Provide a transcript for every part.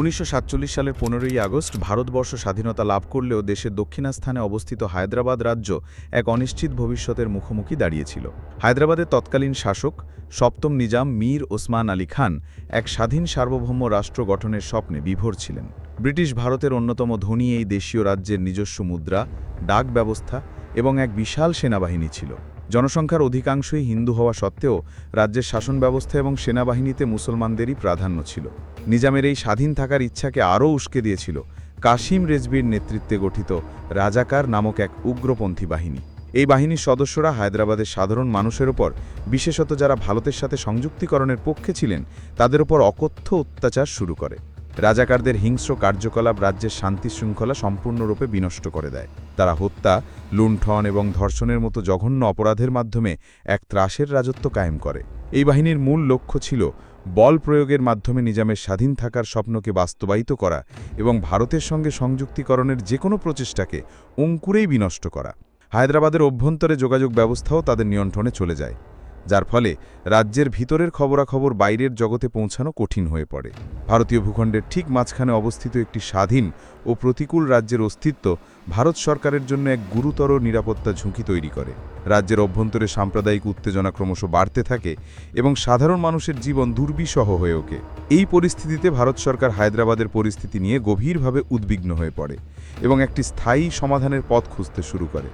উনিশশো সাতচল্লিশ সালের পনেরোই আগস্ট ভারতবর্ষ স্বাধীনতা লাভ করলেও দেশের দক্ষিণাস্থানে অবস্থিত হায়দ্রাবাদ রাজ্য এক অনিশ্চিত ভবিষ্যতের মুখোমুখি দাঁড়িয়েছিল। হায়দ্রাবাদের তৎকালীন শাসক সপ্তম নিজাম মীর ওসমান আলী খান এক স্বাধীন সার্বভৌম রাষ্ট্র গঠনের স্বপ্নে বিভোর ছিলেন। ব্রিটিশ ভারতের অন্যতম ধনী এই দেশীয় রাজ্যের নিজস্ব মুদ্রা, ডাক ব্যবস্থা এবং এক বিশাল সেনাবাহিনী ছিল। জনসংখ্যার অধিকাংশই হিন্দু হওয়া সত্ত্বেও রাজ্যের শাসন ব্যবস্থা এবং সেনাবাহিনীতে মুসলমানদেরই প্রাধান্য ছিল। নিজামের এই স্বাধীন থাকার ইচ্ছাকে আরও উস্কে দিয়েছিল কাশিম রেজবির নেতৃত্বে গঠিত রাজাকার নামক এক উগ্রপন্থী বাহিনী। এই বাহিনীর সদস্যরা হায়দ্রাবাদের সাধারণ মানুষের ওপর, বিশেষত যারা ভারতের সাথে সংযুক্তিকরণের পক্ষে ছিলেন, তাদের ওপর অকথ্য অত্যাচার শুরু করে। রাজাকারদের হিংস্র কার্যকলাপ রাজ্যের শান্তি শৃঙ্খলা সম্পূর্ণরূপে বিনষ্ট করে দেয়। তারা হত্যা, লুণ্ঠন এবং ধর্ষণের মতো জঘন্য অপরাধের মাধ্যমে এক ত্রাসের রাজত্ব কায়েম করে। এই বাহিনীর মূল লক্ষ্য ছিল বল প্রয়োগের মাধ্যমে নিজামের স্বাধীন থাকার স্বপ্নকে বাস্তবায়িত করা এবং ভারতের সঙ্গে সংযুক্তিকরণের যে কোনো প্রচেষ্টাকে অঙ্কুরেই বিনষ্ট করা। হায়দ্রাবাদের অভ্যন্তরে যোগাযোগ ব্যবস্থাও তাদের নিয়ন্ত্রণে চলে যায়, যার ফলে রাজ্যের ভিতরের খবরাখবর বাইরের জগতে পৌঁছানো কঠিন হয়ে পড়ে। ভারতীয় ভূখণ্ডের ঠিক মাঝখানে অবস্থিত একটি স্বাধীন ও প্রতিকূল রাজ্যের অস্তিত্ব ভারত সরকারের জন্য এক গুরুতর নিরাপত্তা ঝুঁকি তৈরি করে। রাজ্যের অভ্যন্তরে সাম্প্রদায়িক উত্তেজনা ক্রমশ বাড়তে থাকে এবং সাধারণ মানুষের জীবন দুর্বিষহ হয়ে ওঠে। এই পরিস্থিতিতে ভারত সরকার হায়দ্রাবাদের পরিস্থিতি নিয়ে গভীরভাবে উদ্বিগ্ন হয়ে পড়ে এবং একটি স্থায়ী সমাধানের পথ খুঁজতে শুরু করে।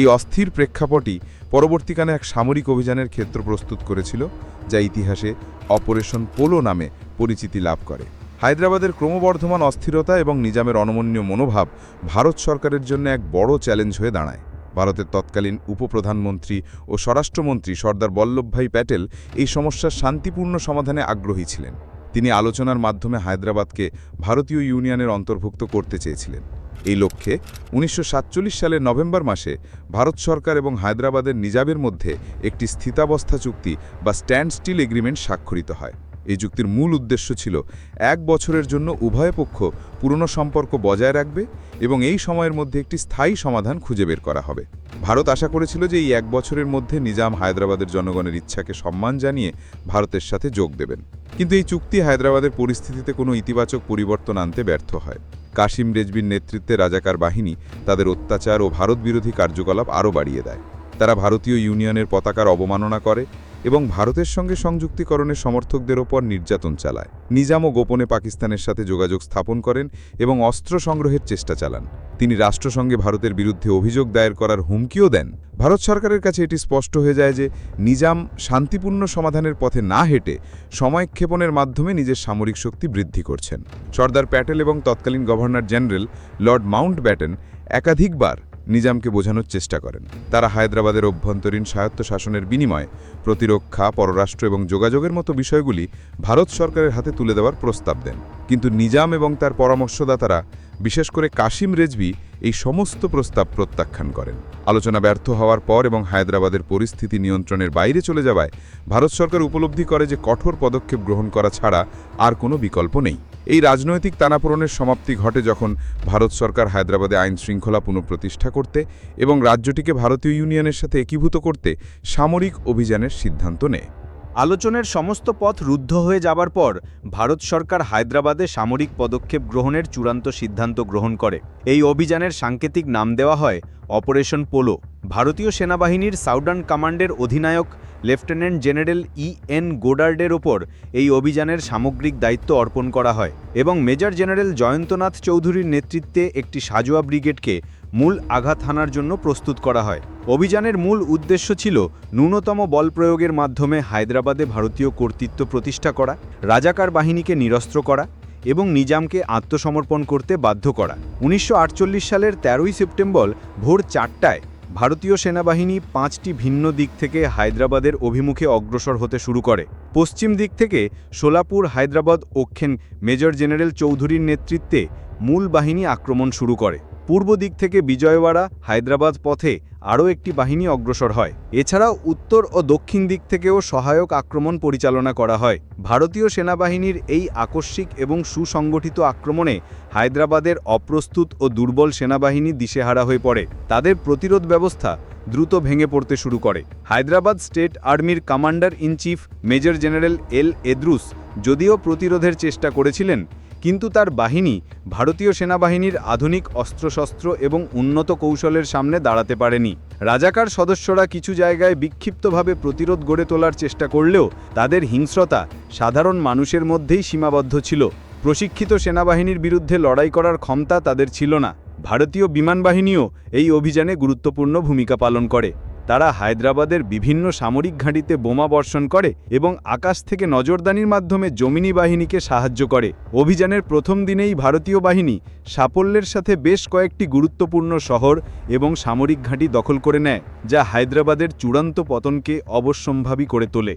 এই অস্থির প্রেক্ষাপটই পরবর্তীকালে এক সামরিক অভিযানের ক্ষেত্র প্রস্তুত করেছিল, যা ইতিহাসে অপারেশন পোলো নামে পরিচিতি লাভ করে। হায়দ্রাবাদের ক্রমবর্ধমান অস্থিরতা এবং নিজামের অনমন্য মনোভাব ভারত সরকারের জন্য এক বড় চ্যালেঞ্জ হয়ে দাঁড়ায়। ভারতের তৎকালীন উপপ্রধানমন্ত্রী ও স্বরাষ্ট্রমন্ত্রী সর্দার বল্লভভাই প্যাটেল এই সমস্যার শান্তিপূর্ণ সমাধানে আগ্রহী ছিলেন। তিনি আলোচনার মাধ্যমে হায়দ্রাবাদকে ভারতীয় ইউনিয়নের অন্তর্ভুক্ত করতে চেয়েছিলেন। এই লক্ষ্যে উনিশশো সাতচল্লিশ সালের নভেম্বর মাসে ভারত সরকার এবং হায়দ্রাবাদের নিজামের মধ্যে একটি স্থিতাবস্থা চুক্তি বা স্ট্যান্ড স্টিল এগ্রিমেন্ট স্বাক্ষরিত হয়। এই চুক্তির মূল উদ্দেশ্য ছিল এক বছরের জন্য উভয় পক্ষ পুরনো সম্পর্ক বজায় রাখবে এবং এই সময়ের মধ্যে একটি স্থায়ী সমাধান খুঁজে বের করা হবে। ভারত আশা করেছিল যে এই এক বছরের মধ্যে নিজাম হায়দ্রাবাদের জনগণের ইচ্ছাকে সম্মান জানিয়ে ভারতের সাথে যোগ দেবেন। কিন্তু এই চুক্তি হায়দ্রাবাদের পরিস্থিতিতে কোনো ইতিবাচক পরিবর্তন আনতে ব্যর্থ হয়। কাশিম রেজবির নেতৃত্বে রাজাকার বাহিনী তাদের অত্যাচার ও ভারত বিরোধী কার্যকলাপ আরও বাড়িয়ে দেয়। তারা ভারতীয় ইউনিয়নের পতাকার অবমাননা করে এবং ভারতের সঙ্গে সংযুক্তিকরণের সমর্থকদের ওপর নির্যাতন চালায়। নিজামও গোপনে পাকিস্তানের সাথে যোগাযোগ স্থাপন করেন এবং অস্ত্র সংগ্রহের চেষ্টা চালান। তিনি রাষ্ট্রসংঘে ভারতের বিরুদ্ধে অভিযোগ দায়ের করার হুমকিও দেন। ভারত সরকারের কাছে এটি স্পষ্ট হয়ে যায় যে, নিজাম শান্তিপূর্ণ সমাধানের পথে না হেঁটে সময়ক্ষেপণের মাধ্যমে নিজের সামরিক শক্তি বৃদ্ধি করছেন। সর্দার প্যাটেল এবং তৎকালীন governor general Lord Mountbatten একাধিকবার নিজামকে বোঝানোর চেষ্টা করেন। তারা হায়দ্রাবাদের অভ্যন্তরীণ স্বায়ত্ত শাসনের বিনিময়ে প্রতিরক্ষা, পররাষ্ট্র এবং যোগাযোগের মতো বিষয়গুলি ভারত সরকারের হাতে তুলে দেওয়ার প্রস্তাব দেন। কিন্তু নিজাম এবং তার পরামর্শদাতারা, বিশেষ করে কাশিম রেজবি এই সমস্ত প্রস্তাব প্রত্যাখ্যান করেন। আলোচনা ব্যর্থ হওয়ার পর এবং হায়দ্রাবাদের পরিস্থিতি নিয়ন্ত্রণের বাইরে চলে যাওয়ায় ভারত সরকার উপলব্ধি করে যে কঠোর পদক্ষেপ গ্রহণ করা ছাড়া আর কোনো বিকল্প নেই। এই রাজনৈতিক টানাপোড়নের সমাপ্তি ঘটে যখন ভারত সরকার হায়দ্রাবাদে আইন শৃঙ্খলা পুনঃপ্রতিষ্ঠা করতে এবং রাজ্যটিকে ভারতীয় ইউনিয়নের সাথে একীভূত করতে সামরিক অভিযানের সিদ্ধান্ত নেয়। আলোচনার সমস্ত পথ রুদ্ধ হয়ে যাবার পর ভারত সরকার হায়দ্রাবাদে সামরিক পদক্ষেপ গ্রহণের চূড়ান্ত সিদ্ধান্ত গ্রহণ করে। এই অভিযানের সাংকেতিক নাম দেওয়া হয় অপারেশন পোলো। ভারতীয় সেনাবাহিনীর সাউডার্ন কমান্ডের অধিনায়ক লেফটেন্যান্ট জেনারেল ই এন গোডার্ডের ওপর এই অভিযানের সামগ্রিক দায়িত্ব অর্পণ করা হয় এবং মেজর জেনারেল জয়ন্তনাথ চৌধুরীর নেতৃত্বে একটি সাজোয়া ব্রিগেডকে মূল আঘাত হানার জন্য প্রস্তুত করা হয়। অভিযানের মূল উদ্দেশ্য ছিল ন্যূনতম বল প্রয়োগের মাধ্যমে হায়দ্রাবাদে ভারতীয় কর্তৃত্ব প্রতিষ্ঠা করা, রাজাকার বাহিনীকে নিরস্ত্র করা এবং নিজামকে আত্মসমর্পণ করতে বাধ্য করা। উনিশশো আটচল্লিশ সালের তেরোই সেপ্টেম্বর ভোর চারটায় ভারতীয় সেনাবাহিনী পাঁচটি ভিন্ন দিক থেকে হায়দ্রাবাদের অভিমুখে অগ্রসর হতে শুরু করে। পশ্চিম দিক থেকে সোলাপুর, হায়দ্রাবাদ অক্ষেন মেজর জেনারেল চৌধুরীর নেতৃত্বে মূল বাহিনী আক্রমণ শুরু করে। পূর্ব দিক থেকে বিজয়ওয়াড়া হায়দ্রাবাদ পথে আরও একটি বাহিনী অগ্রসর হয়। এছাড়াও উত্তর ও দক্ষিণ দিক থেকেও সহায়ক আক্রমণ পরিচালনা করা হয়। ভারতীয় সেনাবাহিনীর এই আকস্মিক এবং সুসংগঠিত আক্রমণে হায়দ্রাবাদের অপ্রস্তুত ও দুর্বল সেনাবাহিনী দিশেহারা হয়ে পড়ে। তাদের প্রতিরোধ ব্যবস্থা দ্রুত ভেঙে পড়তে শুরু করে। হায়দ্রাবাদ স্টেট আর্মির commander in chief major general L Edroos যদিও প্রতিরোধের চেষ্টা করেছিলেন কিন্তু তার বাহিনী ভারতীয় সেনাবাহিনীর আধুনিক অস্ত্রশস্ত্র এবং উন্নত কৌশলের সামনে দাঁড়াতে পারেনি। রাজাকার সদস্যরা কিছু জায়গায় বিক্ষিপ্তভাবে প্রতিরোধ গড়ে তোলার চেষ্টা করলেও তাদের হিংস্রতা সাধারণ মানুষের মধ্যেই সীমাবদ্ধ ছিল। প্রশিক্ষিত সেনাবাহিনীর বিরুদ্ধে লড়াই করার ক্ষমতা তাদের ছিল না। ভারতীয় বিমান বাহিনীও এই অভিযানে গুরুত্বপূর্ণ ভূমিকা পালন করে। তারা হায়দ্রাবাদের বিভিন্ন সামরিক ঘাঁটিতে বোমা বর্ষণ করে এবং আকাশ থেকে নজরদানির মাধ্যমে জমিনি বাহিনীকে সাহায্য করে। অভিযানের প্রথম দিনেই ভারতীয় বাহিনী সাফল্যের সাথে বেশ কয়েকটি গুরুত্বপূর্ণ শহর এবং সামরিক ঘাঁটি দখল করে নেয়, যা হায়দ্রাবাদের চূড়ান্ত পতনকে অবশ্যম্ভাবী করে তোলে।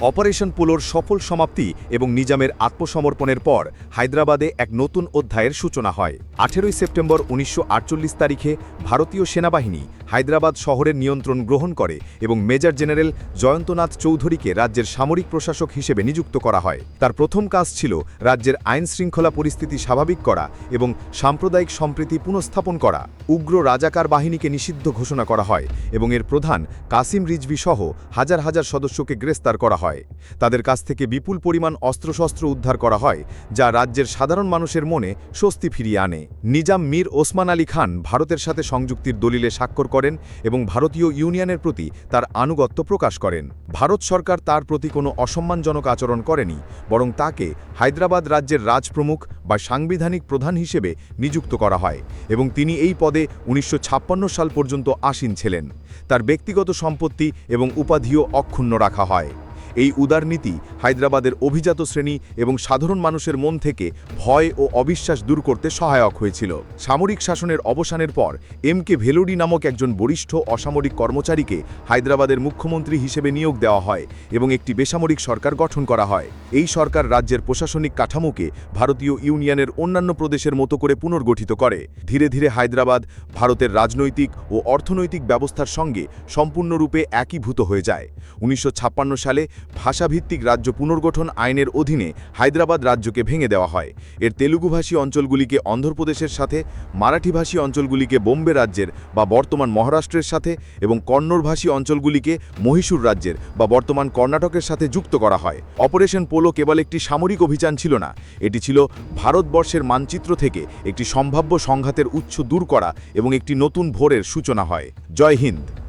অপারেশন পোলোর সফল সমাপ্তি এবং নিজামের আত্মসমর্পণের পর হায়দ্রাবাদে এক নতুন অধ্যায়ের সূচনা হয়। আঠেরোই সেপ্টেম্বর উনিশশো আটচল্লিশ তারিখে ভারতীয় সেনাবাহিনী হায়দ্রাবাদ শহরের নিয়ন্ত্রণ গ্রহণ করে এবং মেজর জেনারেল জয়ন্তনাথ চৌধুরীকে রাজ্যের সামরিক প্রশাসক হিসেবে নিযুক্ত করা হয়। তার প্রথম কাজ ছিল রাজ্যের আইন শৃঙ্খলা পরিস্থিতি স্বাভাবিক করা এবং সাম্প্রদায়িক সম্প্রীতি পুনঃস্থাপন করা। উগ্র রাজাকার বাহিনীকে নিষিদ্ধ ঘোষণা করা হয় এবং এর প্রধান কাসিম রিজভি সহ হাজার হাজার সদস্যকে গ্রেস্তার করা হয়। তাদের কাছ থেকে বিপুল পরিমাণ অস্ত্রশস্ত্র উদ্ধার করা হয়, যা রাজ্যের সাধারণ মানুষের মনে স্বস্তি ফিরিয়ে আনে। নিজাম মীর ওসমান আলী খান ভারতের সাথে সংযুক্তির দলিলে স্বাক্ষর করেন এবং ভারতীয় ইউনিয়নের প্রতি তার আনুগত্য প্রকাশ করেন। ভারত সরকার তার প্রতি কোনো অসম্মানজনক আচরণ করেনি, বরং তাকে হায়দ্রাবাদ রাজ্যের রাজপ্রমুখ বা সাংবিধানিক প্রধান হিসেবে নিযুক্ত করা হয় এবং তিনি এই পদে উনিশশো ছাপ্পান্ন সাল পর্যন্ত আসীন ছিলেন। তার ব্যক্তিগত সম্পত্তি এবং উপাধিও অক্ষুণ্ণ রাখা হয়। এই উদারনীতি হায়দ্রাবাদের অভিজাত শ্রেণি এবং সাধারণ মানুষের মন থেকে ভয় ও অবিশ্বাস দূর করতে সহায়ক হয়েছিল। সামরিক শাসনের অবসানের পর, এম কে ভেলোডি নামক একজন বরিষ্ঠ অসামরিক কর্মচারীকে হায়দ্রাবাদের মুখ্যমন্ত্রী হিসেবে নিয়োগ দেওয়া হয় এবং একটি বেসামরিক সরকার গঠন করা হয়। এই সরকার রাজ্যের প্রশাসনিক কাঠামোকে ভারতীয় ইউনিয়নের অন্যান্য প্রদেশের মতো করে পুনর্গঠিত করে। ধীরে ধীরে হায়দ্রাবাদ ভারতের রাজনৈতিক ও অর্থনৈতিক ব্যবস্থার সঙ্গে সম্পূর্ণরূপে একীভূত হয়ে যায়। উনিশশো ছাপ্পান্ন সালে ভাষাভিত্তিক রাজ্য পুনর্গঠন আইনের অধীনে হায়দ্রাবাদ রাজ্যকে ভেঙে দেওয়া হয়। এর তেলুগুভাষী অঞ্চলগুলিকে অন্ধ্রপ্রদেশের সাথে, মারাঠিভাষী অঞ্চলগুলিকে বোম্বে রাজ্যের বা বর্তমান মহারাষ্ট্রের সাথে এবং কন্নড়ভাষী অঞ্চলগুলিকে মহীশূর রাজ্যের বা বর্তমান কর্ণাটকের সাথে যুক্ত করা হয়। অপারেশন পোলো কেবল একটি সামরিক অভিযান ছিল না, এটি ছিল ভারতবর্ষের মানচিত্র থেকে একটি সম্ভাব্য সংঘাতের উৎস দূর করা এবং একটি নতুন ভোরের সূচনা হয়। জয় হিন্দ!